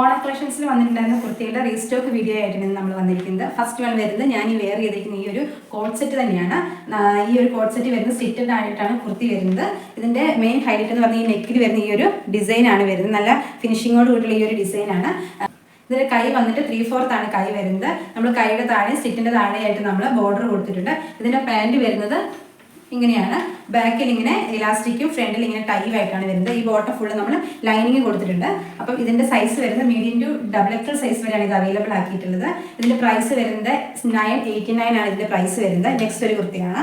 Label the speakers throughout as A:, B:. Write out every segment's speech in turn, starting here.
A: ഓണ കളക്ഷൻസിൽ വന്നിട്ടുണ്ടായിരുന്ന കുർത്തിയുടെ restock video ആയിട്ടാണ് നമ്മൾ വന്നിരിക്കുന്നത്. ഫസ്റ്റ് വൺ വരുന്നത് ഞാൻ ഈ വെയർ ചെയ്തിരിക്കുന്ന ഈ ഒരു കോഡ് സെറ്റ് തന്നെയാണ് ഈ ഒരു കോഡ് സെറ്റ് വരുന്നത് സ്റ്റിറ്റഡ് ആയിട്ടാണ് കുർത്തി വരുന്നത്. ഇതിന്റെ മെയിൻ ഹൈലൈറ്റ് എന്ന് പറഞ്ഞാൽ ഈ നെക്കിൽ വരുന്ന ഈ ഒരു ഡിസൈൻ ആണ് വരുന്നത്. നല്ല ഫിനിഷിങ്ങോട് കൂടിയുള്ള ഈ ഒരു ഡിസൈൻ ആണ്. ഇതിന്റെ കൈ വന്നിട്ട് ത്രീ ഫോർത്ത് ആണ് കൈ വരുന്നത്. നമ്മൾ കൈയുടെ താഴെ സ്റ്റിറ്റിന്റെ താഴെയായിട്ട് നമ്മൾ ബോർഡർ കൊടുത്തിട്ടുണ്ട്. ഇതിന്റെ പാന്റ് വരുന്നത് ഇങ്ങനെയാണ്. ബാക്കിൽ ഇങ്ങനെ ഇലാസ്റ്റിക്കും ഫ്രണ്ടിൽ ഇങ്ങനെ ടൈവ് ആയിട്ടാണ് വരുന്നത്. ഈ ബോട്ടം ഫുള്ള് നമ്മൾ ലൈനിങ് കൊടുത്തിട്ടുണ്ട്. അപ്പം ഇതിന്റെ സൈസ് വരുന്നത് medium to double XL size വരെയാണ് ഇത് അവൈലബിൾ ആക്കിയിട്ടുള്ളത്. ഇതിന്റെ പ്രൈസ് വരുന്നത് നയൻ എയ്റ്റി നയൻ ആണ് ഇതിന്റെ പ്രൈസ് വരുന്നത്. നെക്സ്റ്റ് ഒരു കുർത്തിയാണ്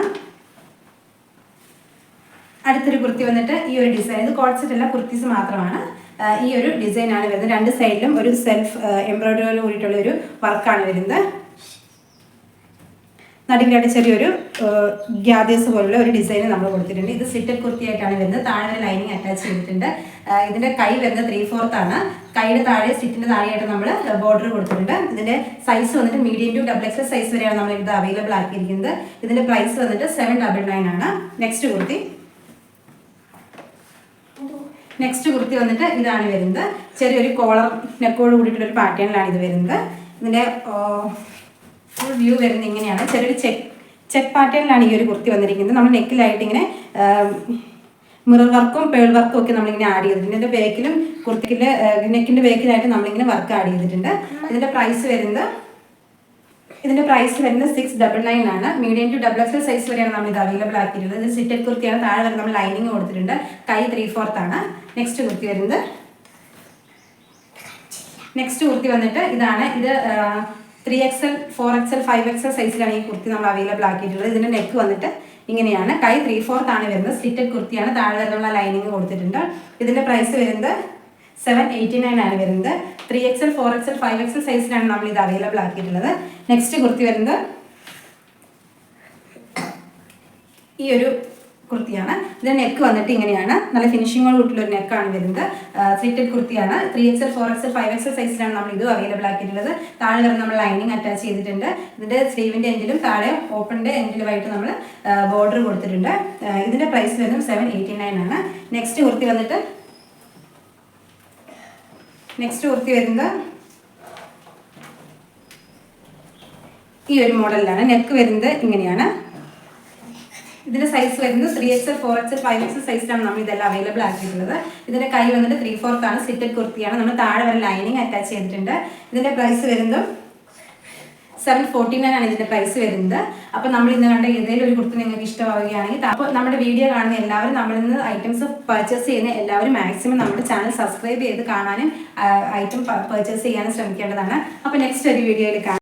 A: അടുത്തൊരു കുർത്തി വന്നിട്ട് ഈ ഒരു ഡിസൈൻ ഇത് കോഡ് സെറ്റ് അല്ല കുർത്തീസ് മാത്രമാണ്. ഈ ഒരു ഡിസൈനാണ് വരുന്നത്. രണ്ട് സൈഡിലും ഒരു സെൽഫ് എംബ്രോയിഡറിയോട് കൂടിയിട്ടുള്ള ഒരു വർക്കാണ് വരുന്നത്. നടുക്കിലായിട്ട് ചെറിയൊരു ഗ്യാദേസ് പോലുള്ള ഒരു ഡിസൈൻ നമ്മൾ കൊടുത്തിട്ടുണ്ട്. ഇത് സിറ്റഡ് കുർത്തിയായിട്ടാണ് വരുന്നത്. താഴെ ലൈനിങ് അറ്റാച്ച് ചെയ്തിട്ടുണ്ട്. ഇതിന്റെ കൈ വരുന്നത് ത്രീ ഫോർത്ത് ആണ്. കൈയുടെ താഴെ സിറ്റിന്റെ താഴെയായിട്ട് നമ്മൾ ബോർഡർ കൊടുത്തിട്ടുണ്ട്. ഇതിന്റെ സൈസ് വന്നിട്ട് medium to double XL size വരെയാണ് നമ്മൾ ഇത് അവൈലബിൾ ആക്കിയിരിക്കുന്നത്. ഇതിന്റെ പ്രൈസ് വന്നിട്ട് സെവൻ ഡബിൾ നയൻ ആണ്. നെക്സ്റ്റ് കുർത്തി. നെക്സ്റ്റ് കുർത്തി വന്നിട്ട് ഇതാണ് വരുന്നത്. ചെറിയൊരു കോളർ നെക്കോട് കൂടിയിട്ടുള്ള ഒരു പാറ്റേണിലാണ് ഇത് വരുന്നത്. ഇതിന്റെ ഫുൾ വ്യൂ വരുന്നത് ഇങ്ങനെയാണ്. ചെറിയൊരു ചെക്ക് ചെക്ക് പാറ്റേണിലാണ് ഈ ഒരു കുർത്തി വന്നിരിക്കുന്നത്. നമ്മൾ നെക്കിലായിട്ട് ഇങ്ങനെ മിറർ വർക്കും പേൾ വർക്കും ഒക്കെ നമ്മളിങ്ങനെ ആഡ് ചെയ്തിട്ടുണ്ട്. ഇതിന്റെ ബേക്കിലും കുർത്തിക്കിൽ നെക്കിന്റെ ബേക്കിലായിട്ട് നമ്മളിങ്ങനെ വർക്ക് ആഡ് ചെയ്തിട്ടുണ്ട്. ഇതിന്റെ പ്രൈസ് വരുന്നത് ഇതിന്റെ പ്രൈസ് വരുന്നത് സിക്സ് ഡബിൾ നയൻ ആണ്. Medium to double X XL size വരെയാണ് നമ്മൾ ഇത് അവൈലബിൾ ആക്കിയിട്ടുള്ളത്. ഇത് സിറ്റഡ് കുർത്തിയാണ്. താഴെ വരെ നമ്മൾ ലൈനിങ് കൊടുത്തിട്ടുണ്ട്. കൈ ത്രീ ഫോർത്ത് ആണ്. നെക്സ്റ്റ് കുർത്തി വരുന്നത്. നെക്സ്റ്റ് കുർത്തി വന്നിട്ട് ഇതാണ്. ഇത് three XL four XL five XL സൈസിലാണ് ഈ കുർത്തി നമ്മൾ അവൈലബിൾ ആക്കിയിട്ടുള്ളത്. ഇതിന്റെ നെക്ക് വന്നിട്ട് ഇങ്ങനെയാണ്. കൈ ത്രീ ഫോർത്ത് ആണ് വരുന്നത്. സ്ലിറ്റഡ് കുർത്തിയാണ്. താഴെ വരെ ലൈനിങ് കൊടുത്തിട്ടുണ്ട്. ഇതിന്റെ പ്രൈസ് വരുന്നത് സെവൻ എയ്റ്റി നയൻ ആണ് വരുന്നത്. Three XL four XL five XL സൈസിലാണ് നമ്മൾ ഇത് അവൈലബിൾ ആക്കിയിട്ടുള്ളത്. നെക്സ്റ്റ് കുർത്തി വരുന്നത് ഈ ഒരു കുർത്തിയാണ്. ഇതിന് നെക്ക് വന്നിട്ട് ഇങ്ങനെയാണ്. നല്ല ഫിനിഷിങ്ങോട് കൂട്ടിയുള്ള ഒരു നെക്കാണ് വരുന്നത്. സ്ലിറ്റഡ് കുർത്തിയാണ്. Three XL four XL five XL സൈസിലാണ് നമ്മൾ ഇത് അവൈലബിൾ ആക്കിയിട്ടുള്ളത്. താഴെ വരെ നമ്മൾ ലൈനിങ് അറ്റാച്ച് ചെയ്തിട്ടുണ്ട്. ഇതിന്റെ സ്ലീവിന്റെ എൻഡിലും താഴെ ഓപ്പണിന്റെ എൻഡിലുമായിട്ട് നമ്മൾ ബോർഡർ കൊടുത്തിട്ടുണ്ട്. ഇതിന്റെ പ്രൈസ് വരുന്നത് സെവൻ എയ്റ്റി നയൻ ആണ്. നെക്സ്റ്റ് കുർത്തി വന്നിട്ട് നെക്സ്റ്റ് കുർത്തി വരുന്നത് ഈ ഒരു മോഡലിലാണ് നെക്ക് വരുന്നത് ഇങ്ങനെയാണ്. ഇതിന്റെ സൈസ് വരുന്നത് three X four X five X സൈസിലാണ് നമ്മൾ ഇതെല്ലാം അവൈലബിൾ ആക്കിയിട്ടുള്ളത്. ഇതിന്റെ കൈ വന്നിട്ട് ത്രീ ഫോർത്ത് ആണ് സിറ്റഡ് കുർത്തിയാണ്. നമ്മൾ താഴെ വരെ ലൈനിങ് അറ്റാച്ച് ചെയ്തിട്ടുണ്ട്. ഇതിന്റെ പ്രൈസ് വരുന്നത് സെവൻ ഫോർട്ടി നയൻ ആണ് ഇതിന്റെ പ്രൈസ് വരുന്നത്. അപ്പോൾ നമ്മൾ ഇന്ന് കണ്ട ഏതെങ്കിലും ഒരു കുർത്തി നിങ്ങൾക്ക് ഇഷ്ടമാവുകയാണെങ്കിൽ അപ്പോൾ നമ്മുടെ വീഡിയോ കാണുന്ന എല്ലാവരും നമ്മൾ നിന്ന് ഐറ്റംസ് പർച്ചേസ് ചെയ്യുന്ന എല്ലാവരും മാക്സിമം നമ്മുടെ ചാനൽ സബ്സ്ക്രൈബ് ചെയ്ത് കാണാനും ഐറ്റം പർച്ചേസ് ചെയ്യാനും ശ്രമിക്കേണ്ടതാണ്. അപ്പോൾ നെക്സ്റ്റ് ഒരു വീഡിയോയിൽ കാണാം.